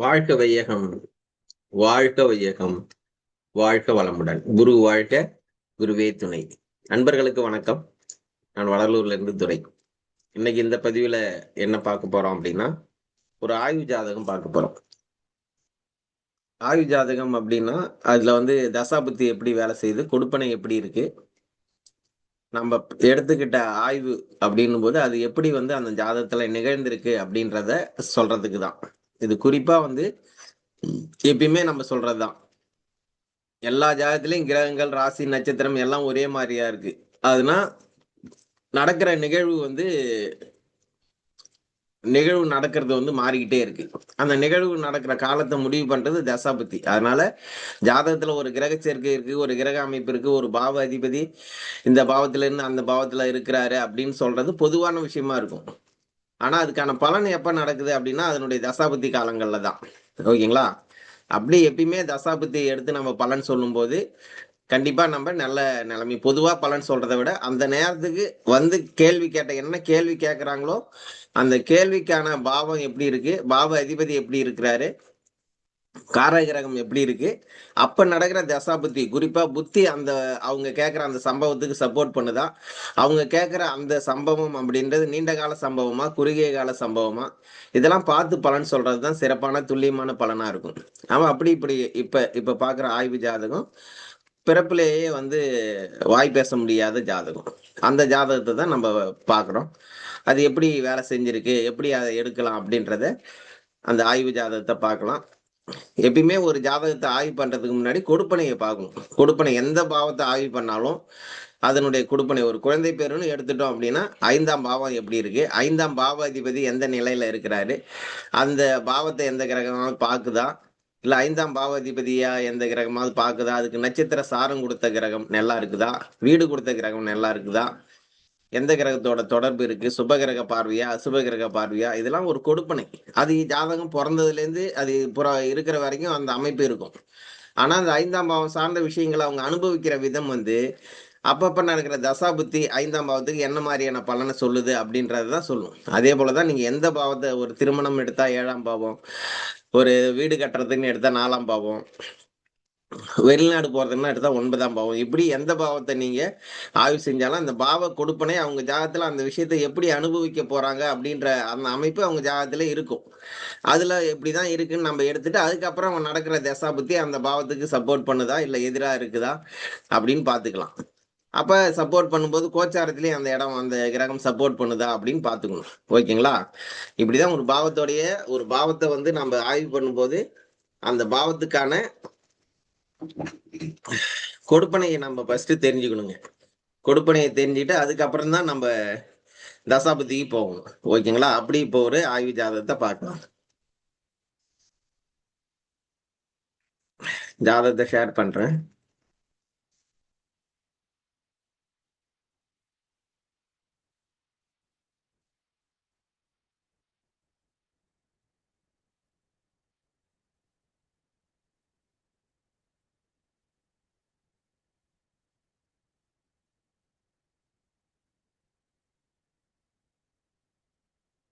வாழ்க வையகம் வாழ்க வையகம் வாழ்க வளமுடன். குரு வாழ்க குருவே துணை. நண்பர்களுக்கு வணக்கம். நான் வடலூர்ல இருந்து துறை இன்னைக்கு இந்த பதிவுல என்ன பார்க்க போறோம் அப்படின்னா ஒரு ஆய்வு ஜாதகம் பார்க்க போறோம். ஆய்வு ஜாதகம் அப்படின்னா அதுல வந்து தசாபுத்தி எப்படி வேலை செய்யுது கொடுப்பனை எப்படி இருக்கு நம்ம எடுத்துக்கிட்ட ஆய்வு அப்படின்னும் போது அது எப்படி வந்து அந்த ஜாதகத்துல நிகழ்ந்திருக்கு அப்படின்றத சொல்றதுக்கு தான் இது குறிப்பா வந்து எப்பயுமே நம்ம சொல்றதுதான். எல்லா ஜாதகத்திலையும் கிரகங்கள் ராசி நட்சத்திரம் எல்லாம் ஒரே மாதிரியா இருக்கு. அதுனா நடக்கிற நிகழ்வு வந்து நிகழ்வு நடக்கிறது வந்து மாறிக்கிட்டே இருக்கு. அந்த நிகழ்வு நடக்கிற காலத்தை முடிவு பண்றது தசாபதி. அதனால ஜாதகத்துல ஒரு கிரக சேர்க்கை இருக்கு ஒரு கிரக அமைப்பு இருக்கு ஒரு பாவ அதிபதி இந்த பாவத்துல இருந்து அந்த பாவத்துல இருக்கிறாரு அப்படின்னு சொல்றது பொதுவான விஷயமா இருக்கும். ஆனா அதுக்கான பலன் எப்ப நடக்குது அப்படின்னா அதனுடைய தசாபதி காலங்கள்ல தான். ஓகேங்களா? அப்படி எப்பயுமே தசாபதி எடுத்து நம்ம பலன் சொல்லும்போது கண்டிப்பா நம்ம நல்ல நிலைமை பொதுவா பலன் சொல்றதை விட அந்த நேரத்துக்கு வந்து கேள்வி கேட்ட என்ன கேள்வி கேட்குறாங்களோ அந்த கேள்விக்கான பாவம் எப்படி இருக்கு பாவ அதிபதி எப்படி இருக்கிறாரு காரகிரகம் எப்படி இருக்கு? அப்ப நடக்கிற தசா புத்தி குறிப்பா புத்தி அந்த அவங்க கேட்குற அந்த சம்பவத்துக்கு சப்போர்ட் பண்ணுதா? அவங்க கேட்குற அந்த சம்பவம் அப்படின்றது நீண்ட கால சம்பவமா குறுகிய கால சம்பவமா? இதெல்லாம் பார்த்து பலன் சொல்றது தான் சிறப்பான துல்லியமான பலனா இருக்கும். அவன் அப்படி இப்படி இப்ப இப்ப பாக்குற ஆய்வு ஜாதகம் பிறப்புலேயே வந்து வாய் பேச முடியாத ஜாதகம். அந்த ஜாதகத்தை தான் நம்ம பார்க்குறோம். அது எப்படி வேலை செஞ்சிருக்கு? எப்படி அதை எடுக்கலாம் அப்படின்றத அந்த ஆய்வு ஜாதகத்தை பார்க்கலாம். எப்பயுமே ஒரு ஜாதகத்தை ஆய்வு பண்றதுக்கு முன்னாடி கொடுப்பனையை பார்க்கணும். கொடுப்பனை எந்த பாவத்தை ஆய்வு பண்ணாலும் அதனுடைய கொடுப்பனை ஒரு குழந்தை பேருன்னு எடுத்துட்டோம் அப்படின்னா ஐந்தாம் பாவம் எப்படி இருக்கு? ஐந்தாம் பாவாதிபதி எந்த நிலையில இருக்கிறாரு? அந்த பாவத்தை எந்த கிரகமாவது பார்க்குதா? இல்ல ஐந்தாம் பாவாதிபதியா எந்த கிரகமாவது பார்க்குதா? அதுக்கு நட்சத்திர சாரம் கொடுத்த கிரகம் நல்லா இருக்குதா? வீடு கொடுத்த கிரகம் நல்லா இருக்குதா? எந்த கிரகத்தோட தொடர்பு இருக்கு? சுப கிரக பார்வையா? அசுப கிரக பார்வையா? இதெல்லாம் ஒரு கொடுப்பனை. அது ஜாதகம் பிறந்ததுலேருந்து அது புற இருக்கிற வரைக்கும் அந்த அமைப்பு இருக்கும். ஆனா அந்த ஐந்தாம் பாவம் சார்ந்த விஷயங்களை அவங்க அனுபவிக்கிற விதம் வந்து அப்பப்ப நடக்கிற தசாபுத்தி ஐந்தாம் பாவத்துக்கு என்ன மாதிரியான பலனை சொல்லுது அப்படின்றதான் சொல்லும். அதே போலதான் நீங்க எந்த பாவத்தை ஒரு திருமணம் எடுத்தா ஏழாம் பாவம் ஒரு வீடு கட்டுறதுன்னு எடுத்தா நாலாம் பாவம் வெளிநாடு போறதுன்னா எடுத்தா ஒன்பதாம் பாவம். இப்படி எந்த பாவத்தை நீங்க ஆய்வு செஞ்சாலும் அந்த பாவ கொடுப்பனே அவங்க ஜாதகத்துல அந்த விஷயத்த எப்படி அனுபவிக்க போறாங்க அப்படின்ற அந்த அமைப்பு அவங்க ஜாதகத்துல இருக்கும். அதுல எப்படிதான் இருக்குன்னு நம்ம எடுத்துட்டு அதுக்கப்புறம் நடக்கிற தசா பத்தி அந்த பாவத்துக்கு சப்போர்ட் பண்ணுதா இல்ல எதிரா இருக்குதா அப்படின்னு பாத்துக்கலாம். அப்ப சப்போர்ட் பண்ணும்போது கோச்சாரத்திலேயே அந்த இடம் அந்த கிரகம் சப்போர்ட் பண்ணுதா அப்படின்னு பாத்துக்கணும். ஓகேங்களா? இப்படிதான் ஒரு பாவத்தோடைய ஒரு பாவத்தை வந்து நம்ம ஆய்வு பண்ணும்போது அந்த பாவத்துக்கான கொடுப்பனையை நம்ம ஃபர்ஸ்ட் தெரிஞ்சுக்கணுங்க. கொடுப்பனையை தெரிஞ்சுட்டு அதுக்கப்புறம் தான் நம்ம தசாபதிக்கு போகணும். ஓகேங்களா? அப்படி இப்போ ஒரு ஆய்வு ஜாதகத்தை பார்க்கலாம். ஜாதகத்தை ஷேர் பண்றேன்.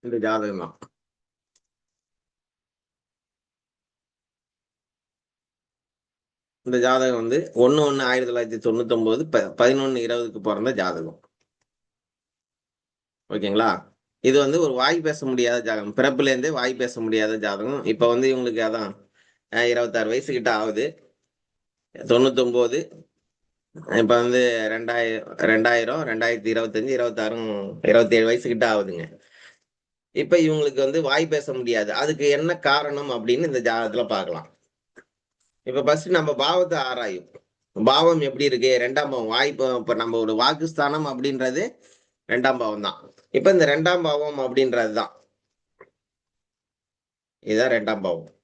இந்த ஜாதகம் தான். இந்த ஜாதகம் வந்து ஒன்று ஒன்று ஆயிரத்தி தொள்ளாயிரத்தி தொண்ணூத்தி ஒன்பது ப பதினொன்று இருபதுக்கு பிறந்த ஜாதகம். ஓகேங்களா? இது வந்து ஒரு வாய் பேச முடியாத ஜாதகம். பிறப்புலேருந்தே வாய் பேச முடியாத ஜாதகம். இப்போ வந்து இவங்களுக்கு அதான் இருபத்தாறு வயசு கிட்ட ஆகுது. தொண்ணூத்தொம்போது இப்போ வந்து ரெண்டாயிரம் ரெண்டாயிரம் ரெண்டாயிரத்தி இருபத்தஞ்சு இருபத்தாறும் இருபத்தேழு வயசு கிட்ட ஆகுதுங்க. இப்ப இவங்களுக்கு வந்து வாய் பேச முடியாது. அதுக்கு என்ன காரணம் அப்படின்னு இந்த ஜாதகத்துல பார்க்கலாம். இப்ப ஃபர்ஸ்ட் நம்ம பாவத்தை ஆராயும். பாவம் எப்படி இருக்கு? ரெண்டாம் பாவம். வாய் இப்ப நம்ம ஒரு வாக்குஸ்தானம் அப்படின்றது ரெண்டாம் பாவம் தான். இப்ப இந்த ரெண்டாம் பாவம் அப்படின்றது தான். இதுதான் ரெண்டாம் பாவம்.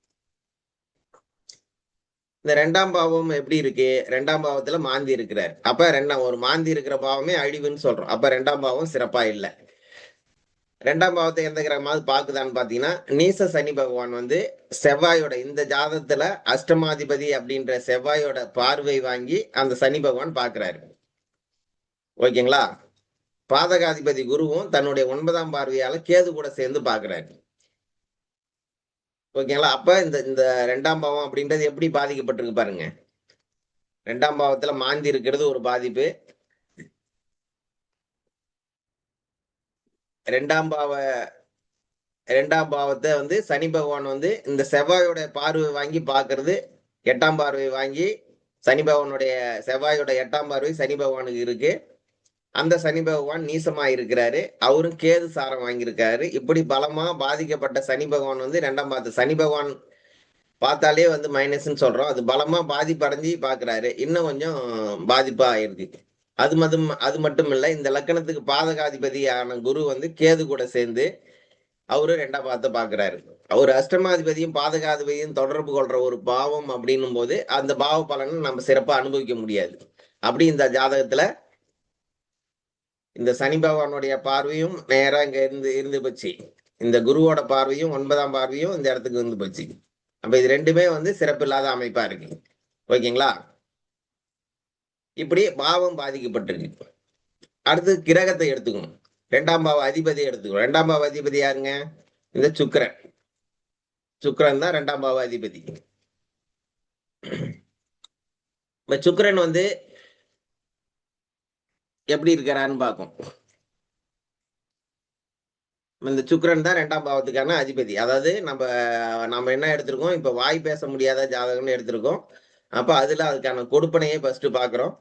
இந்த ரெண்டாம் பாவம் எப்படி இருக்கு? ரெண்டாம் பாவத்துல மாந்தி இருக்கிறார். அப்ப ரெண்டாம் ஒரு மாந்தி இருக்கிற பாவமே அழிவுன்னு சொல்றோம். அப்ப ரெண்டாம் பாவம் சிறப்பா இல்லை. ரெண்டாம் பாவத்தை எந்த கிரகமாவது பாக்குதான்னு பாத்தீங்கன்னா நீச சனி பகவான் வந்து செவ்வாயோட இந்த ஜாதத்துல அஷ்டமாதிபதி அப்படின்ற செவ்வாயோட பார்வை வாங்கி அந்த சனி பகவான் பாக்குறாரு ஓகேங்களா? பாதகாதிபதி குருவும் தன்னுடைய ஒன்பதாம் பார்வையால கேது கூட சேர்ந்து பாக்குறாரு ஓகேங்களா? அப்ப இந்த இந்த ரெண்டாம் பாவம் அப்படின்றது எப்படி பாதிக்கப்பட்டிருக்கு பாருங்க. ரெண்டாம் பாவத்துல மாந்தி இருக்கிறது ஒரு பாதிப்பு. ரெண்டாம் பாவ ரெண்டாம் பாவத்தை வந்து சனி பகவான் வந்து இந்த செவ்வாயோட பார்வை வாங்கி பார்க்கறது எட்டாம் பார்வை வாங்கி சனி பகவானுடைய செவ்வாயோட எட்டாம் பார்வை சனி பகவானுக்கு இருக்கு. அந்த சனி பகவான் நீசமா இருக்கிறாரு. அவரும் கேது சாரம் வாங்கியிருக்காரு. இப்படி பலமா பாதிக்கப்பட்ட சனி பகவான் வந்து ரெண்டாம் பார்த்து சனி பகவான் பார்த்தாலே வந்து மைனஸ்ன்னு சொல்றோம். அது பலமா பாதிப்படைஞ்சு பாக்குறாரு இன்னும் கொஞ்சம் பாதிப்பா ஆயிருக்கு. அது மதும் அது மட்டும் இல்லை இந்த லக்கணத்துக்கு பாதகாதிபதியான குரு வந்து கேது கூட சேர்ந்து அவரு ரெண்டா பார்த்து பாக்குறாரு அவர் அஷ்டமாதிபதியும் பாதகாதிபதியும் தொடர்பு கொள்ற ஒரு பாவம் அப்படின்னும் போது அந்த பாவ பலனை நம்ம சிறப்பா அனுபவிக்க முடியாது. அப்படி இந்த ஜாதகத்துல இந்த சனி பகவானுடைய பார்வையும் நேரா இங்க இருந்து இருந்து போச்சு. இந்த குருவோட பார்வையும் ஒன்பதாம் பார்வையும் இந்த இடத்துக்கு இருந்து போச்சு. அப்ப இது ரெண்டுமே வந்து சிறப்பு இல்லாத அமைப்பா இருக்கு. ஓகேங்களா? இப்படி பாவம் பாதிக்கப்பட்டிருக்கு அடுத்து கிரகத்தை எடுத்துக்கணும். ரெண்டாம் பாவ அதிபதி எடுத்துக்கணும். ரெண்டாம் பாவ அதிபதி யாருங்க? இந்த சுக்கரன். சுக்கரன் தான் ரெண்டாம் பாவ அதிபதி. இப்ப சுக்கரன் வந்து எப்படி இருக்கிறான்னு பார்க்கும் இந்த சுக்கரன் தான் ரெண்டாம் பாவத்துக்கான அதிபதி. அதாவது நம்ம நம்ம என்ன எடுத்திருக்கோம்? இப்ப வாய் பேச முடியாத ஜாதகம்னு எடுத்திருக்கோம். அப்போ அதில் அதுக்கான கொடுப்பனையே ஃபர்ஸ்ட் பார்க்குறோம்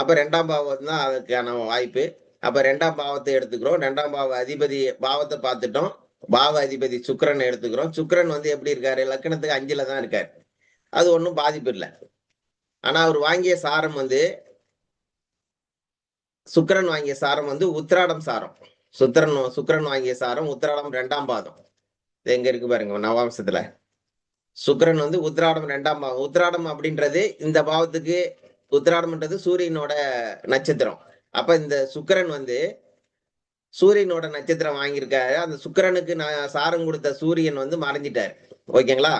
அப்போ ரெண்டாம் பாவம் தான் அதுக்கான வாய்ப்பு. அப்போ ரெண்டாம் பாவத்தை எடுத்துக்கிறோம். ரெண்டாம் பாவ அதிபதி பாவத்தை பார்த்துட்டோம். பாவ அதிபதி சுக்கரன் எடுத்துக்கிறோம். சுக்கிரன் வந்து எப்படி இருக்காரு? லக்கணத்துக்கு அஞ்சில் தான் இருக்காரு. அது ஒன்றும் பாதிப்பு இல்லை. ஆனால் அவர் வாங்கிய சாரம் வந்து சுக்கரன் வாங்கிய சாரம் வந்து உத்திராடம் சாரம். சுத்திரன் சுக்கரன் வாங்கிய சாரம் உத்திராடம் ரெண்டாம் பாதம். இது எங்க இருக்கு பாருங்க நவாம்சத்துல. சுக்கிரன் வந்து உத்ராடம் ரெண்டாம் பாவம் உத்ராடம் அப்படின்றது இந்த பாவத்துக்கு உத்ராடம்ன்றது சூரியனோட நட்சத்திரம். அப்ப இந்த சுக்கரன் வந்து சூரியனோட நட்சத்திரம் வாங்கியிருக்காரு. அந்த சுக்கிரனுக்கு நான் சாரம் கொடுத்த சூரியன் வந்து மறைஞ்சிட்டார். ஓகேங்களா?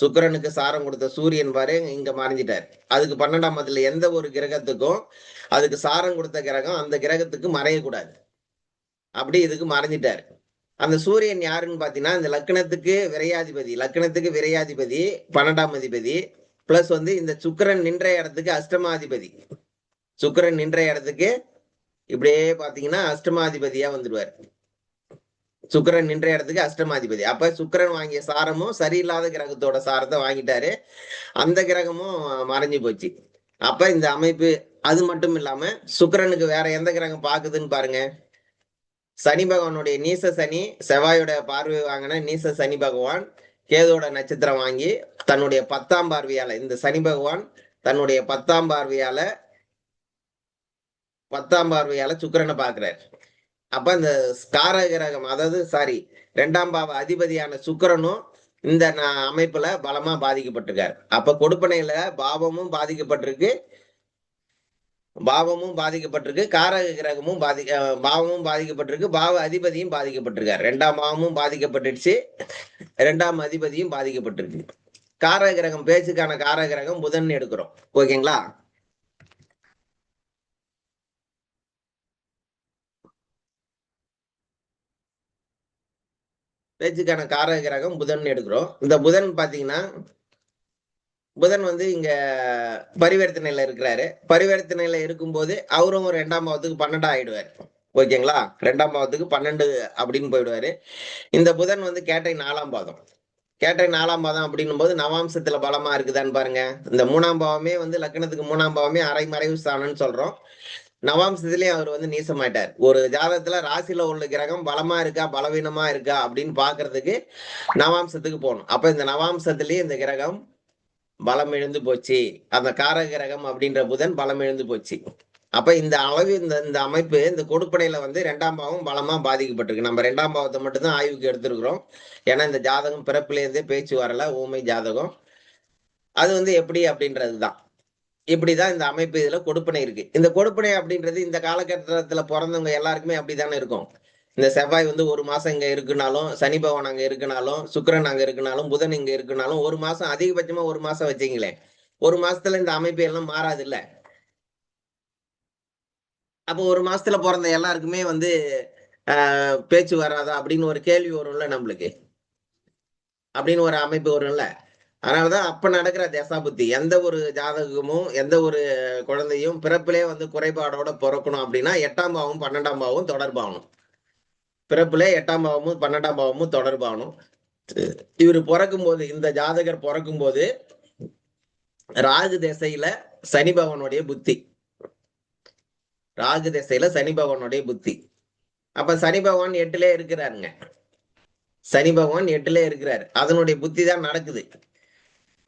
சுக்கரனுக்கு சாரம் கொடுத்த சூரியன் பாரு இங்க மறைஞ்சிட்டார். அதுக்கு பன்னெண்டாம் மதத்துல எந்த ஒரு கிரகத்துக்கும் அதுக்கு சாரம் கொடுத்த கிரகம் அந்த கிரகத்துக்கு மறையக்கூடாது. அப்படி இதுக்கு மறைஞ்சிட்டாரு. அந்த சூரியன் யாருன்னு பாத்தீங்கன்னா இந்த லக்னத்துக்கு விரையாதிபதி லக்னத்துக்கு விரையாதிபதி பன்னெண்டாம் அதிபதி பிளஸ் வந்து இந்த சுக்கிரன் நின்ற இடத்துக்கு அஷ்டமாதிபதி. சுக்கிரன் நின்ற இடத்துக்கு இப்படியே பாத்தீங்கன்னா அஷ்டமாதிபதியா வந்துடுவார். சுக்கிரன் நின்ற இடத்துக்கு அஷ்டமாதிபதி. அப்ப சுக்கிரன் வாங்கிய சாரமும் சரியில்லாத கிரகத்தோட சாரத்தை வாங்கிட்டாரு. அந்த கிரகமும் மறைஞ்சு போச்சு. அப்ப இந்த அமைப்பு அது மட்டும் இல்லாம சுக்கரனுக்கு வேற எந்த கிரகம் பாக்குதுன்னு பாருங்க. சனி பகவானுடைய நீச சனி செவ்வாயோட பார்வை வாங்கின நீச சனி பகவான் கேதோட நட்சத்திரம் வாங்கி தன்னுடைய பத்தாம் பார்வையால இந்த சனி பகவான் தன்னுடைய பத்தாம் பார்வையால பத்தாம் பார்வையால சுக்கிரனை பாக்குறாரு அப்ப இந்த ஸ்கார கிரகம் அதாவது சாரி ரெண்டாம் பாவ அதிபதியான சுக்கரனும் இந்த அமைப்புல பலமா பாதிக்கப்பட்டிருக்காரு. அப்ப கொடுப்பனையில பாவமும் பாதிக்கப்பட்டிருக்கு. பாவமும் பாதிக்கப்பட்டிருக்கு காரக கிரகமும் பாதி பாவமும் பாதிக்கப்பட்டிருக்கு பாவ அதிபதியும் பாதிக்கப்பட்டிருக்காரு. ரெண்டாம் பாவமும் பாதிக்கப்பட்டுடுச்சு. ரெண்டாம் அதிபதியும் பாதிக்கப்பட்டிருக்கு. காரக கிரகம் பேச்சுக்கான காரக கிரகம் புதன் எடுக்கிறோம். ஓகேங்களா? பேச்சுக்கான காரக கிரகம் புதன் எடுக்கிறோம். இந்த புதன் பாத்தீங்கன்னா புதன் வந்து இங்க பரிவர்த்தனையில இருக்கிறாரு. பரிவர்த்தனையில இருக்கும்போது அவரும் ஒரு ரெண்டாம் பாவத்துக்கு பன்னெண்டு ஆயிடுவாரு. ஓகேங்களா? ரெண்டாம் பாவத்துக்கு பன்னெண்டு அப்படின்னு போயிடுவாரு. இந்த புதன் வந்து கேட்டை நாலாம் பாதம். கேட்டை நாலாம் பாதம் அப்படின்னும் போது நவாம்சத்துல பலமா இருக்குதான்னு பாருங்க. இந்த மூணாம் பாவமே வந்து லக்னத்துக்கு மூணாம் பாவமே அரை மறைவு ஸ்தானம்னு சொல்றோம். நவாம்சத்திலேயே அவர் வந்து நீசமாயிட்டார். ஒரு ஜாதகத்துல ராசியில உள்ள கிரகம் பலமா இருக்கா பலவீனமா இருக்கா அப்படின்னு பாக்குறதுக்கு நவாம்சத்துக்கு போகணும். அப்ப இந்த நவாம்சத்திலேயே இந்த கிரகம் பலம் இழந்து போச்சு. அந்த காரகிரகம் அப்படின்ற புதன் பலம் இழந்து போச்சு. அப்ப இந்த அளவு இந்த இந்த அமைப்பு இந்த கொடுப்படையில வந்து ரெண்டாம் பாவம் பலமா பாதிக்கப்பட்டிருக்கு. நம்ம ரெண்டாம் பாவத்தை மட்டும்தான் ஆய்வுக்கு எடுத்திருக்கிறோம். ஏன்னா இந்த ஜாதகம் பிறப்பிலேருந்தே பேச்சு வரல. ஊமை ஜாதகம். அது வந்து எப்படி அப்படின்றது தான். இப்படிதான் இந்த அமைப்பு இதுல கொடுப்பனை இருக்கு. இந்த கொடுப்பனை அப்படின்றது இந்த காலகட்டத்துல பிறந்தவங்க எல்லாருக்குமே அப்படிதானே இருக்கும். இந்த செவ்வாய் வந்து ஒரு மாசம் இங்க இருக்குனாலும் சனி பகவான் அங்க இருக்குனாலும் சுக்கரன் அங்க இருக்குனாலும் புதன் இங்க இருக்குனாலும் ஒரு மாசம் அதிகபட்சமா ஒரு மாசம் வச்சீங்களேன். ஒரு மாசத்துல இந்த அமைப்பு எல்லாம் மாறாது இல்ல அப்போ ஒரு மாசத்துல பிறந்த எல்லாருக்குமே வந்து பேச்சு வராதா அப்படின்னு ஒரு கேள்வி வரும்ல நம்மளுக்கு. அப்படின்னு ஒரு அமைப்பு வரும்ல. அதனாலதான் அப்ப நடக்கிற தசாபுத்தி எந்த ஒரு ஜாதகமும் எந்த ஒரு குழந்தையும் பிறப்பிலே வந்து குறைபாடோட பிறக்கணும் அப்படின்னா எட்டாம் பாவம் பன்னெண்டாம் பாவம் தொடர்பாகணும். பிறப்புல எட்டாம் பாவமும் பன்னெண்டாம் பாவமும் தொடர்பானும். இவர் பிறக்கும் போது இந்த ஜாதகர் பிறக்கும் போது ராகு திசையில சனி பகவானுடைய புத்தி. ராகு திசையில சனி பகவானுடைய புத்தி. அப்ப சனி பகவான் எட்டுல இருக்கிறாருங்க. சனி பகவான் எட்டுல இருக்கிறாரு. அதனுடைய புத்தி தான் நடக்குது.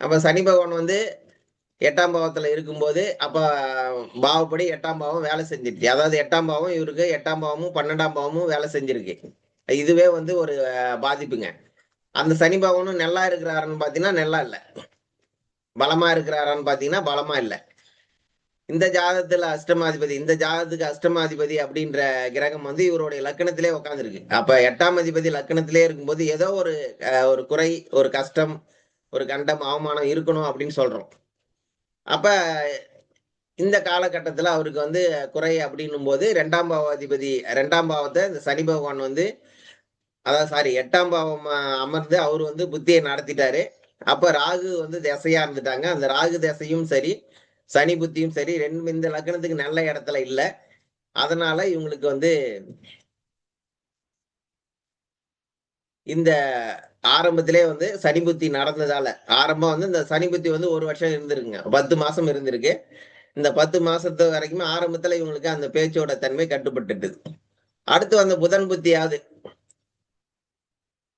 அப்ப சனி பகவான் வந்து எட்டாம் பாவத்துல இருக்கும்போது அப்ப பாவப்படி எட்டாம் பாவம் வேலை செஞ்சிருச்சு. அதாவது எட்டாம் பாவம் இவருக்கு எட்டாம் பாவமும் பன்னெண்டாம் பாவமும் வேலை செஞ்சிருக்கு. இதுவே வந்து ஒரு பாதிப்புங்க. அந்த சனி பாவனும் நல்லா இருக்கிறாருன்னு பாத்தீங்கன்னா நல்லா இல்லை. பலமா இருக்கிறாரான்னு பாத்தீங்கன்னா பலமா இல்லை. இந்த ஜாதகத்துல அஷ்டமாதிபதி இந்த ஜாதகத்துக்கு அஷ்டமாதிபதி அப்படின்ற கிரகம் வந்து இவருடைய லக்கணத்திலே உட்காந்துருக்கு அப்ப எட்டாம் அதிபதி லக்கணத்திலே இருக்கும்போது ஏதோ ஒரு ஒரு குறை ஒரு கஷ்டம் ஒரு கண்டம் அவமானம் இருக்கணும் அப்படின்னு சொல்றோம். அப்ப இந்த காலகட்டத்தில் அவருக்கு வந்து குறை அப்படின்னும் போது ரெண்டாம் பாவாதிபதி ரெண்டாம் பாவத்தை இந்த சனி பகவான் வந்து அதாவது சாரி எட்டாம் பாவம் அமர்ந்து அவர் வந்து புத்தியை நடத்திட்டாரு. அப்ப ராகு வந்து திசையா இருந்துட்டாங்க. அந்த ராகு திசையும் சரி சனி புத்தியும் சரி ரெண்டு இந்த லக்னத்துக்கு நல்ல இடத்துல இல்லை. அதனால இவங்களுக்கு வந்து இந்த ஆரம்பத்திலே வந்து சனி புத்தி நடந்ததால ஆரம்பம் வந்து இந்த சனி புத்தி வந்து ஒரு வருஷம் இருந்திருக்குங்க. பத்து மாசம் இருந்திருக்கு. இந்த பத்து மாசத்து வரைக்குமே ஆரம்பத்துல இவங்களுக்கு அந்த பேச்சோட தன்மை கட்டுப்பட்டுட்டு அடுத்து வந்த புதன் புத்தியாவது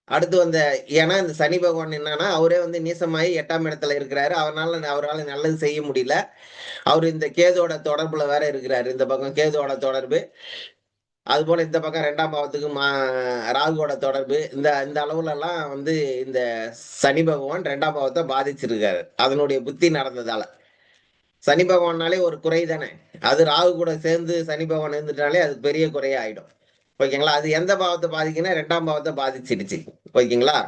அடுத்து வந்த ஏன்னா இந்த சனி பகவான் என்னன்னா அவரே வந்து நீசமாயி எட்டாம் இடத்துல இருக்கிறாரு. அவரால் அவரால் நல்லது செய்ய முடியல. அவர் இந்த கேதோட தொடர்புல வேற இருக்கிறாரு. இந்த பக்கம் கேதோட தொடர்பு. அதுபோல் இந்த பக்கம் ரெண்டாம் பாவத்துக்கு மா ராகுவோட தொடர்பு இந்த இந்த அளவுலலாம் வந்து இந்த சனி பகவான் ரெண்டாம் பாவத்தை பாதிச்சிருக்காரு. அதனுடைய புத்தி நடந்ததால. சனி பகவான்னாலே ஒரு குறை தானே. அது ராகு கூட சேர்ந்து சனி பகவான் இருந்துட்டாலே அது பெரிய குறையா ஆயிடும் ஓகேங்களா? அது எந்த பாவத்தை பாதிக்குன்னா ரெண்டாம் பாவத்தை பாதிச்சிருச்சு ஓகேங்களா?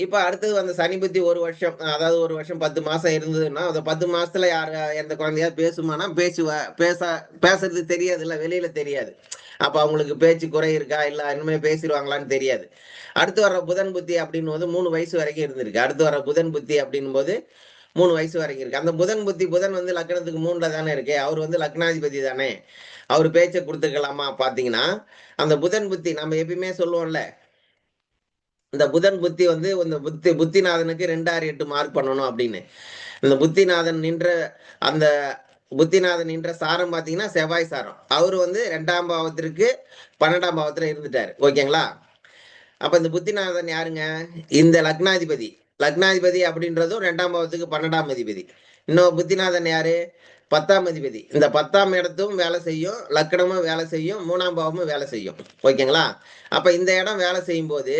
இப்ப அடுத்தது அந்த சனி புத்தி ஒரு வருஷம் அதாவது ஒரு வருஷம் பத்து மாசம் இருந்ததுன்னா அந்த பத்து மாசத்துல யார் எந்த குழந்தையாவது பேசுமானா பேசுவ பேச பேசுறது தெரியாது இல்ல வெளியில தெரியாது. அப்ப அவங்களுக்கு பேச்சு குறை இருக்கா இல்ல இனிமே பேசிடுவாங்களான்னு தெரியாது. அடுத்து வர புதன் புத்தி அப்படின்னு போது மூணு வயசு வரைக்கும் இருந்திருக்கு. அடுத்து வர புதன் புத்தி அப்படின் போது மூணு வயசு வரைக்கும் இருக்கு. அந்த புதன் புத்தி புதன் வந்து லக்னத்துக்கு மூணுல தானே இருக்கு. அவர் வந்து லக்னாதிபதி தானே. அவர் பேச்சை கொடுத்துக்கலாமா? பாத்தீங்கன்னா அந்த புதன் புத்தி நம்ம எப்பயுமே சொல்லுவோம்ல இந்த புதன் புத்தி வந்து இந்த புத்தி புத்திநாதனுக்கு ரெண்டாறு எட்டு மார்க் பண்ணணும் அப்படின்னு. இந்த புத்திநாதன் நின்ற அந்த புத்திநாதன் நின்ற சாரம் பார்த்தீங்கன்னா செவ்வாய் சாரம். அவர் வந்து ரெண்டாம் பாவத்திற்கு பன்னெண்டாம் பாவத்தில் இருந்துட்டார். ஓகேங்களா? அப்போ இந்த புத்திநாதன் யாருங்க? இந்த லக்னாதிபதி. லக்னாதிபதி அப்படின்றதும் ரெண்டாம் பாவத்துக்கு பன்னெண்டாம் அதிபதி. இன்னும் புத்திநாதன் யாரு? பத்தாம் அதிபதி. இந்த பத்தாம் இடத்தும் வேலை செய்யும் லக்கணமும் வேலை செய்யும் மூணாம் பாவமும் வேலை செய்யும். ஓகேங்களா? அப்போ இந்த இடம் வேலை செய்யும் போது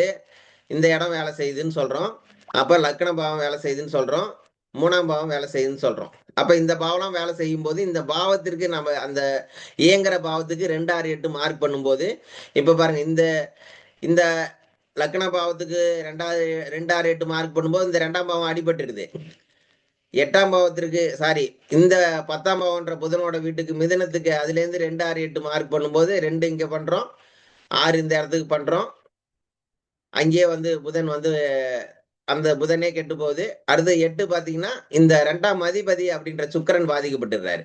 இந்த இடம் வேலை செய்யுதுன்னு சொல்கிறோம் அப்போ லக்கண பாவம் வேலை செய்யுதுன்னு சொல்கிறோம் மூணாம் பாவம் வேலை செய்யுதுன்னு சொல்கிறோம் அப்போ இந்த பாவம்லாம் வேலை செய்யும் போது இந்த பாவத்திற்கு நம்ம அந்த இயங்குற பாவத்துக்கு ரெண்டு ஆறு எட்டு மார்க் பண்ணும்போது இப்போ பாருங்கள் இந்த இந்த லக்கண பாவத்துக்கு ரெண்டாவது ரெண்டாறு எட்டு மார்க் பண்ணும்போது இந்த ரெண்டாம் பாவம் அடிபட்டுருது. எட்டாம் பாவத்திற்கு சாரி இந்த பத்தாம் பாவம்ன்ற புதனோட வீட்டுக்கு மிதனத்துக்கு அதுலேருந்து ரெண்டு ஆறு எட்டு மார்க் பண்ணும்போது ரெண்டு இங்கே பண்ணுறோம் ஆறு இந்த இடத்துக்கு பண்ணுறோம் அங்கேயே வந்து புதன் வந்து அந்த புதனே கெட்டு போகுது. அடுத்து எட்டு பார்த்தீங்கன்னா இந்த ரெண்டாம் அதிபதி அப்படின்ற சுக்கரன் பாதிக்கப்பட்டுறாரு.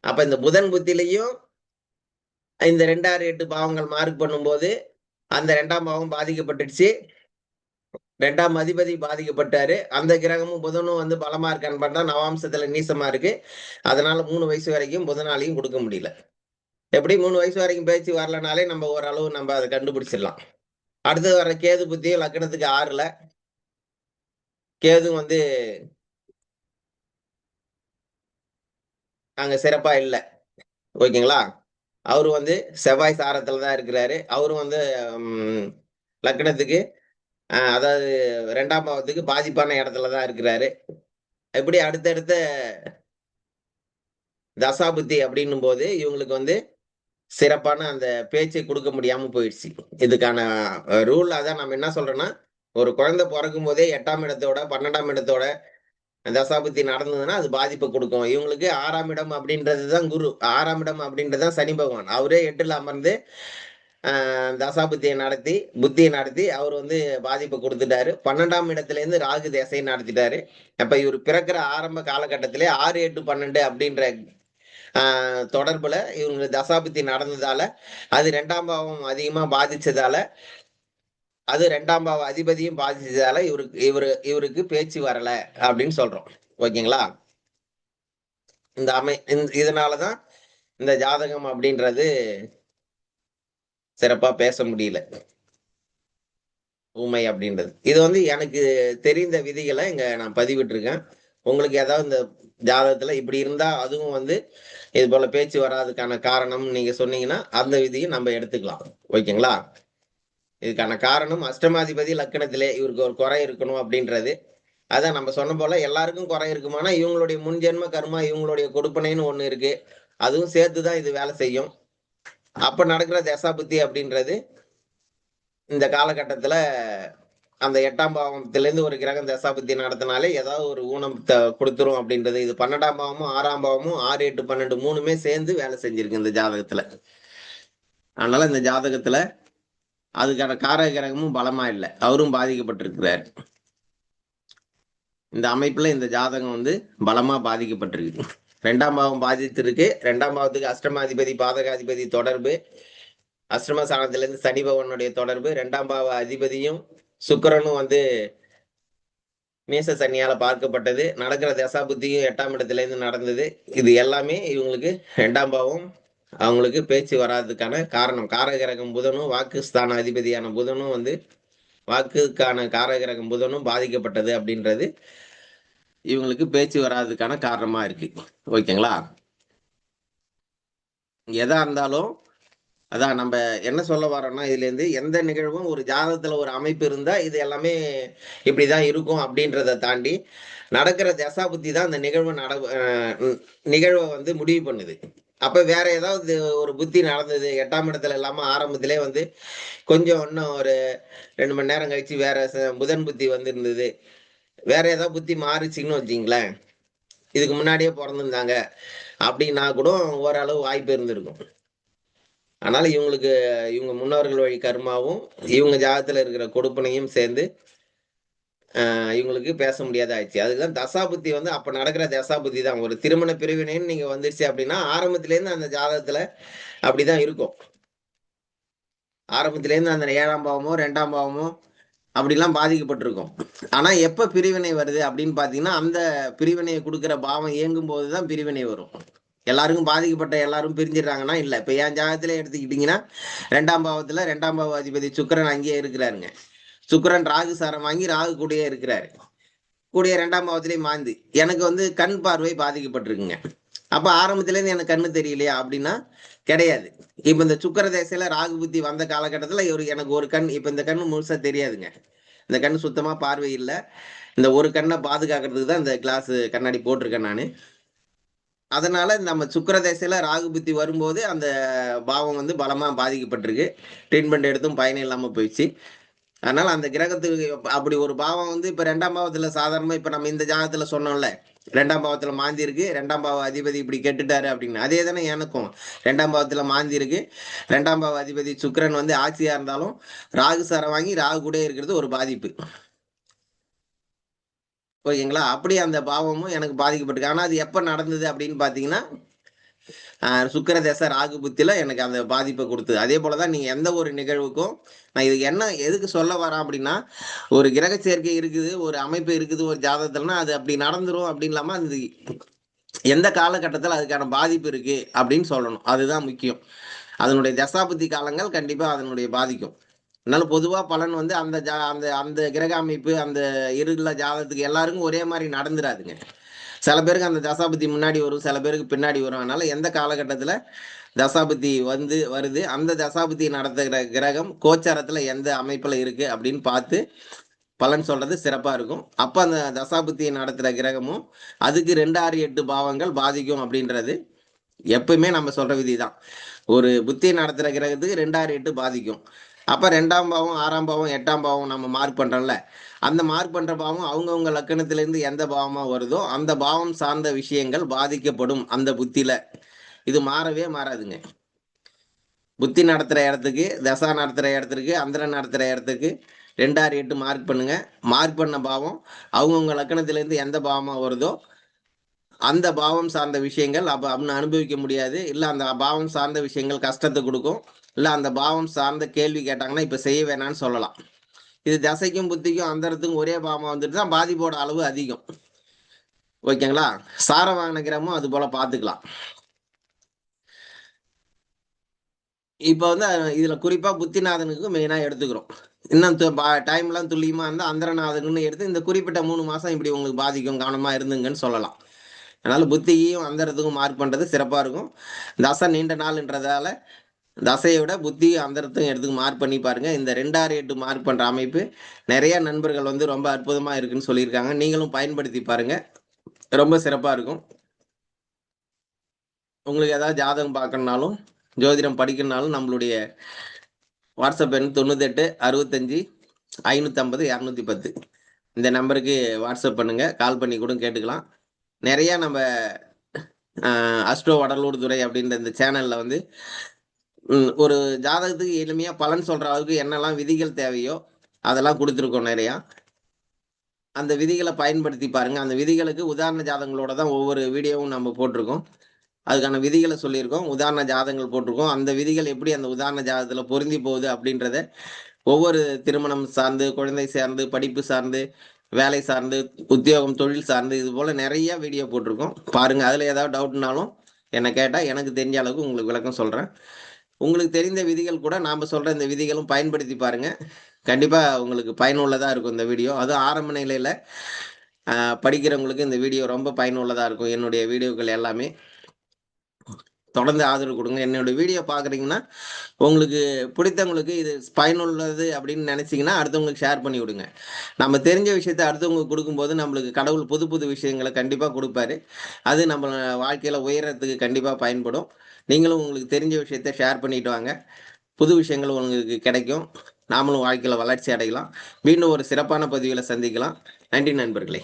அப்ப இந்த புதன் புத்திலையும் இந்த ரெண்டாறு எட்டு பாவங்கள் மார்க் பண்ணும்போது அந்த ரெண்டாம் பாவம் பாதிக்கப்பட்டுடுச்சு. ரெண்டாம் அதிபதி பாதிக்கப்பட்டாரு. அந்த கிரகமும் புதனும் வந்து பலமா இருக்கான்னு பார்த்தா நவாம்சத்துல நீசமா இருக்கு. அதனால மூணு வயசு வரைக்கும் புதனாலையும் கொடுக்க முடியல. எப்படி மூணு வயசு வரைக்கும் பேச்சு வரலனாலே நம்ம ஓரளவு நம்ம அதை கண்டுபிடிச்சிடலாம். அடுத்தது வர கேது புத்தியும் லக்கணத்துக்கு ஆறுல. கேது வந்து அங்க சிறப்பா இல்லை. ஓகேங்களா? அவரு வந்து செவ்வாய் சாரத்துல தான் இருக்கிறாரு. அவரும் வந்து லக்னத்துக்கு அதாவது ரெண்டாம் பாவத்துக்கு பாதிப்பான இடத்துல தான் இருக்கிறாரு. இப்படி அடுத்தடுத்த தசாபுத்தி அப்படின்னும் போது இவங்களுக்கு வந்து சிறப்பான அந்த பேச்சை கொடுக்க முடியாம போயிடுச்சு. இதுக்கான ரூல் அதான் நம்ம என்ன சொல்றோம்னா ஒரு குழந்தை பிறக்கும் போதே எட்டாம் இடத்தோட பன்னெண்டாம் இடத்தோட தசாபுத்தி நடந்ததுன்னா அது பாதிப்பை கொடுக்கும். இவங்களுக்கு ஆறாம் இடம் அப்படின்றது தான் குரு. ஆறாம் இடம் அப்படின்றது தான் சனி பகவான். அவரே எட்டுல அமர்ந்து தசாபுத்தியை நடத்தி புத்தியை நடத்தி அவர் வந்து பாதிப்பை கொடுத்துட்டாரு. பன்னெண்டாம் இடத்துலேருந்து ராகு தேசையை நடத்திட்டாரு. அப்போ இவர் பிறக்கிற ஆரம்ப காலகட்டத்திலே ஆறு எட்டு பன்னெண்டு அப்படின்ற தொடர்புல இவங்க தசாபுத்தி நடந்ததால அது ரெண்டாம் பாவம் அதிகமா பாதிச்சதால அது ரெண்டாம் பாவ அதிபதியும் பாதிச்சதால இவருக்கு இவரு இவருக்கு பேச்சு வரல அப்படின்னு சொல்றோம். ஓகேங்களா? இந்த அமை இதனாலதான் இந்த ஜாதகம் அப்படின்றது சிறப்பா பேச முடியல. ஊமை அப்படின்றது. இது வந்து எனக்கு தெரிந்த விதிகளை இங்க நான் பதிவிட்டிருக்கேன். உங்களுக்கு ஏதாவது இந்த ஜாதகத்துல இப்படி இருந்தா அதுவும் வந்து இது போல பேச்சு வராதுக்கான காரணம் நீங்க சொன்னீங்கன்னா அந்த விதியை நம்ம எடுத்துக்கலாம். ஓகேங்களா? இதுக்கான காரணம் அஷ்டமாதிபதி லக்கணத்திலே இவருக்கு ஒரு குறை இருக்கணும் அப்படின்றது. அதான் நம்ம சொன்ன போல எல்லாருக்கும் குறை இருக்குமானா இவங்களுடைய முன்ஜென்ம கர்மா இவங்களுடைய கொடுப்பனைன்னு ஒண்ணு இருக்கு. அதுவும் சேர்த்துதான் இது வேலை செய்யும். அப்ப நடக்கிற தசாபுத்தி அப்படின்றது இந்த காலகட்டத்துல அந்த எட்டாம் பாவத்திலேருந்து ஒரு கிரகம் தசாபுத்தி நடத்தினாலே ஏதாவது ஒரு ஊனம் த- கொடுத்துரும் அப்படின்றது. இது பன்னெண்டாம் பாவமும் ஆறாம் பாவமும் ஆறு எட்டு பன்னெண்டு மூணுமே சேர்ந்து வேலை செஞ்சிருக்கு இந்த ஜாதகத்துல. அதனால இந்த ஜாதகத்துல அதுக்கான காரக கிரகமும் பலமா இல்லை. அவரும் பாதிக்கப்பட்டிருக்கிறார். இந்த அமைப்புல இந்த ஜாதகம் வந்து பலமா பாதிக்கப்பட்டிருக்கு. ரெண்டாம் பாவம் பாதித்திருக்கு. ரெண்டாம் பாவத்துக்கு அஷ்டமாதிபதி பாதகாதிபதி தொடர்பு. அஷ்டம ஸ்தானத்திலிருந்து சனி பகவானுடைய தொடர்பு. ரெண்டாம் பாவ அதிபதியும் சுக்கரனும் வந்து மேச சன்னியால பார்க்கப்பட்டது. நடக்கிற தசாபுத்தியும் எட்டாம் இடத்துல இருந்து நடந்தது. இது எல்லாமே இவங்களுக்கு ரெண்டாம் பாவம். அவங்களுக்கு பேச்சு வராததுக்கான காரணம். காரகிரகம் புதனும் வாக்குஸ்தான அதிபதியான புதனும் வந்து வாக்குக்கான காரகிரகம் புதனும் பாதிக்கப்பட்டது அப்படின்றது இவங்களுக்கு பேச்சு வராததுக்கான காரணமா இருக்கு. ஓகேங்களா? எதா இருந்தாலும் அதான் நம்ம என்ன சொல்ல வரோம்னா இதுல இருந்து எந்த நிகழ்வும் ஒரு ஜாதகத்துல ஒரு அமைப்பு இருந்தா இது எல்லாமே இப்படிதான் இருக்கும் அப்படின்றத தாண்டி நடக்கிற தசா புத்தி தான் அந்த நிகழ்வு நட நிகழ்வை வந்து முடிவு பண்ணுது. அப்ப வேற ஏதாவது ஒரு புத்தி நடந்தது எட்டாம் இடத்துல இல்லாம ஆரம்பத்திலே வந்து கொஞ்சம் இன்னும் ஒரு ரெண்டு மணி நேரம் கழிச்சு வேற புதன் புத்தி வந்திருந்தது. வேற ஏதாவது புத்தி மாறுச்சுன்னு வச்சிங்களேன் இதுக்கு முன்னாடியே பிறந்திருந்தாங்க அப்படின்னா கூட ஓரளவு வாய்ப்பு இருந்திருக்கும். அதனால இவங்களுக்கு இவங்க முன்னோர்கள் வழி கர்மாவும் இவங்க ஜாதகத்துல இருக்கிற கொடுப்பனையும் சேர்ந்து இவங்களுக்கு பேச முடியாத ஆயிடுச்சு அதுதான் தசாபுத்தி வந்து அப்ப நடக்கிற தசாபுத்தி தான். ஒரு திருமண பிரிவினைன்னு நீங்க வந்துருச்சு அப்படின்னா ஆரம்பத்துலேருந்து அந்த ஜாதகத்துல அப்படிதான் இருக்கும். ஆரம்பத்துலேருந்து அந்த ஏழாம் பாவமோ ரெண்டாம் பாவமோ அப்படிலாம் பாதிக்கப்பட்டிருக்கும். ஆனா எப்ப பிரிவினை வருது அப்படின்னு பாத்தீங்கன்னா அந்த பிரிவினையை கொடுக்குற பாவம் இயங்கும் போது தான் பிரிவினை வரும். எல்லாருக்கும் பாதிக்கப்பட்ட எல்லாரும் பிரிஞ்சிடறாங்கன்னா இல்ல. இப்ப என் ஜாதகத்துல எடுத்துக்கிட்டீங்கன்னா ரெண்டாம் பாவத்துல ரெண்டாம் பாவ அதிபதி சுக்கரன் அங்கேயே இருக்கிறாருங்க. சுக்கரன் ராகு சாரம் வாங்கி ராகு கூடயே இருக்கிறாரு. கூடிய ரெண்டாம் பாவத்திலேயே மாந்தி. எனக்கு வந்து கண் பார்வை பாதிக்கப்பட்டிருக்குங்க. அப்ப ஆரம்பத்துலேருந்து எனக்கு கண்ணு தெரியலையா அப்படின்னா கிடையாது. இப்ப இந்த சுக்கர தேசையில ராகு புத்தி வந்த காலகட்டத்துல ஒரு எனக்கு ஒரு கண் இப்ப இந்த கண்ணு முழுசா தெரியாதுங்க. இந்த கண் சுத்தமா பார்வை இல்லை. இந்த ஒரு கண்ணை பாதுகாக்கிறதுக்கு தான் இந்த கிளாஸ் கண்ணாடி போட்டிருக்கேன் நான். அதனால நம்ம சுக்கர தேசையில ராகு புத்தி வரும்போது அந்த பாவம் வந்து பலமா பாதிக்கப்பட்டிருக்கு. ட்ரீட்மெண்ட் எடுத்தும் பயன் இல்லாம போயிடுச்சு. அதனால அந்த கிரகத்துக்கு அப்படி ஒரு பாவம் வந்து இப்ப ரெண்டாம் பாவத்துல சாதாரணமா இப்ப நம்ம இந்த ஜாகத்துல சொன்னோம்ல ரெண்டாம் பாவத்துல மாந்தி இருக்கு ரெண்டாம் பாவ அதிபதி இப்படி கெட்டுட்டாரு அப்படின்னு. அதே தானே எனக்கும். ரெண்டாம் பாவத்துல மாந்தி இருக்கு ரெண்டாம் பாவ அதிபதி சுக்கரன் வந்து ஆட்சியா இருந்தாலும் ராகு சாரம் வாங்கி ராகு கூட இருக்கிறது ஒரு பாதிப்பு. ஓகேங்களா? அப்படி அந்த பாவமும் எனக்கு பாதிக்கப்பட்டிருக்கு. ஆனால் அது எப்போ நடந்தது அப்படின்னு பார்த்தீங்கன்னா சுக்கர தசை ராகு புத்தியில் எனக்கு அந்த பாதிப்பை கொடுத்தது. அதே போலதான் நீங்கள் எந்த ஒரு நிகழ்வுக்கும் நான் இதுக்கு என்ன எதுக்கு சொல்ல வரேன் அப்படின்னா ஒரு கிரக சேர்க்கை இருக்குது ஒரு அமைப்பு இருக்குது ஒரு ஜாதகத்துலனா அது அப்படி நடந்துரும் அப்படின்னு இல்லாமல் அது எந்த காலகட்டத்தில் அதுக்கான பாதிப்பு இருக்குது அப்படின்னு சொல்லணும். அதுதான் முக்கியம். அதனுடைய தசாபுத்தி காலங்கள் கண்டிப்பாக அதனுடைய பாதிக்கும். அதனால பொதுவா பலன் வந்து அந்த ஜா அந்த அந்த கிரக அமைப்பு அந்த இருள ஜாதகத்துக்கு எல்லாருக்கும் ஒரே மாதிரி நடந்துராதுங்க. சில பேருக்கு அந்த தசாபதி முன்னாடி வரும் சில பேருக்கு பின்னாடி வரும். அதனால எந்த காலகட்டத்தில் தசாபதி வந்து வருது அந்த தசாபதி நடத்துகிற கிரகம் கோச்சாரத்தில் எந்த அமைப்பில் இருக்குது அப்படின்னு பார்த்து பலன் சொல்றது சிறப்பாக இருக்கும். அப்போ அந்த தசாபுத்தியை நடத்துகிற கிரகமும் அதுக்கு ரெண்டு ஆறு எட்டு பாவங்கள் பாதிக்கும் அப்படின்றது எப்பயுமே நம்ம சொல்ற விதிதான். ஒரு புத்தியை நடத்துகிற கிரகத்துக்கு ரெண்டாறு எட்டு பாதிக்கும். அப்போ ரெண்டாம் பாவம் ஆறாம் பாவம் எட்டாம் பாவம் நம்ம மார்க் பண்ணுறோம்ல அந்த மார்க் பண்ணுற பாவம் அவங்கவுங்க லக்கணத்திலேருந்து எந்த பாவமாக வருதோ அந்த பாவம் சார்ந்த விஷயங்கள் பாதிக்கப்படும் அந்த புத்தியில். இது மாறவே மாறாதுங்க. புத்தி நடத்துகிற இடத்துக்கு தசா நடத்துகிற இடத்துக்கு அந்தரம் நடத்துகிற இடத்துக்கு ரெண்டாறு எட்டு மார்க் பண்ணுங்க. மார்க் பண்ண பாவம் அவங்கவுங்க லக்கணத்திலேருந்து எந்த பாவமாக வருதோ அந்த பாவம் சார்ந்த விஷயங்கள் அப்போ அப்படின்னு அனுபவிக்க முடியாது. இல்லை அந்த பாவம் சார்ந்த விஷயங்கள் கஷ்டத்தை கொடுக்கும். இல்லை அந்த பாவம் சார்ந்த கேள்வி கேட்டாங்கன்னா இப்போ செய்ய வேணாம்னு சொல்லலாம். இது தசைக்கும் புத்திக்கும் அந்தரத்துக்கும் ஒரே பாவமாக வந்துட்டு தான் பாதிப்போட அளவு அதிகம். ஓகேங்களா? சார வாங்கின கிரமும் அது போல பார்த்துக்கலாம். இப்போ வந்து இதில் குறிப்பாக புத்திநாதனுக்கு மெயினாக எடுத்துக்கிறோம். இன்னும் டைம்லாம் துல்லியமாக இருந்தால் அந்தரநாதனுன்னு எடுத்து இந்த குறிப்பிட்ட மூணு மாதம் இப்படி உங்களுக்கு பாதிக்கும் கவனமாக இருந்துங்கன்னு சொல்லலாம். அதனால புத்தியையும் அந்தரத்துக்கும் மார்க் பண்ணுறது சிறப்பாக இருக்கும். தசை நீண்ட நாள்ன்றதால தசையை விட புத்தி அந்தரத்தையும் எடுத்துக்கு மார்க் பண்ணி பாருங்க. இந்த ரெண்டாறு எட்டு மார்க் பண்ணுற அமைப்பு நிறைய நண்பர்கள் வந்து ரொம்ப அற்புதமாக இருக்குன்னு சொல்லியிருக்காங்க. நீங்களும் பயன்படுத்தி பாருங்க. ரொம்ப சிறப்பாக இருக்கும். உங்களுக்கு ஏதாவது ஜாதகம் பார்க்கணுனாலும் ஜோதிடம் படிக்கணுனாலும் நம்மளுடைய வாட்ஸ்அப் எண் தொண்ணூத்தெட்டு அறுபத்தஞ்சி ஐநூற்றம்பது இரநூத்தி பத்து. இந்த நம்பருக்கு வாட்ஸ்அப் பண்ணுங்கள் கால் பண்ணி கூட கேட்டுக்கலாம். நிறைய நம்ம அஸ்ட்ரோ வடலூர் துறை அப்படின்ற இந்த சேனலில் வந்து ஒரு ஜாதகத்துக்கு எளிமையாக பலன் சொல்கிற அளவுக்கு என்னெல்லாம் விதிகள் தேவையோ அதெல்லாம் கொடுத்துருக்கோம் நிறையா. அந்த விதிகளை பயன்படுத்தி பாருங்கள் அந்த விதிகளுக்கு உதாரண ஜாதகங்களோட தான் ஒவ்வொரு வீடியோவும் நம்ம போட்டிருக்கோம். அதுக்கான விதிகளை சொல்லியிருக்கோம். உதாரண ஜாதகங்கள் போட்டிருக்கோம். அந்த விதிகள் எப்படி அந்த உதாரண ஜாதகத்தில் பொருந்தி போகுது அப்படின்றத ஒவ்வொரு திருமணம் சார்ந்து குழந்தை சார்ந்து படிப்பு சார்ந்து வேலை சார்ந்து உத்தியோகம் தொழில் சார்ந்து இது போல் நிறைய வீடியோ போட்டிருக்கோம். பாருங்கள் அதில் ஏதாவது டவுட்னாலும் என்னை கேட்டால் எனக்கு தெரிஞ்ச அளவுக்கு உங்களுக்கு விளக்கம் சொல்கிறேன் உங்களுக்கு தெரிந்த விதிகள் கூட நாம் சொல்கிற இந்த விதிகளும் பயன்படுத்தி பாருங்கள் கண்டிப்பாக உங்களுக்கு பயனுள்ளதாக இருக்கும் இந்த வீடியோ அதுவும் ஆரம்ப நிலையில் படிக்கிறவங்களுக்கு இந்த வீடியோ ரொம்ப பயனுள்ளதாக இருக்கும். என்னுடைய வீடியோக்கள் எல்லாமே. தொடர்ந்து ஆதரவு கொடுங்க. என்னோட வீடியோ பார்க்குறீங்கன்னா உங்களுக்கு பிடித்தவங்களுக்கு இது பயனுள்ளது அப்படின்னு நினச்சிங்கன்னா அடுத்தவங்களுக்கு ஷேர் பண்ணி விடுங்க. நம்ம தெரிஞ்ச விஷயத்த அடுத்தவங்களுக்கு கொடுக்கும்போது நம்மளுக்கு கடவுள் புது புது விஷயங்களை கண்டிப்பாக கொடுப்பாரு. அது நம்ம வாழ்க்கையில் உயரத்துக்கு கண்டிப்பாக பயன்படும். நீங்களும் உங்களுக்கு தெரிஞ்ச விஷயத்த ஷேர் பண்ணிட்டு வாங்க. புது விஷயங்கள் உங்களுக்கு கிடைக்கும். நாமளும் வாழ்க்கையில் வளர்ச்சி அடையலாம். மீண்டும் ஒரு சிறப்பான பதிவில் சந்திக்கலாம். நன்றி நண்பர்களே.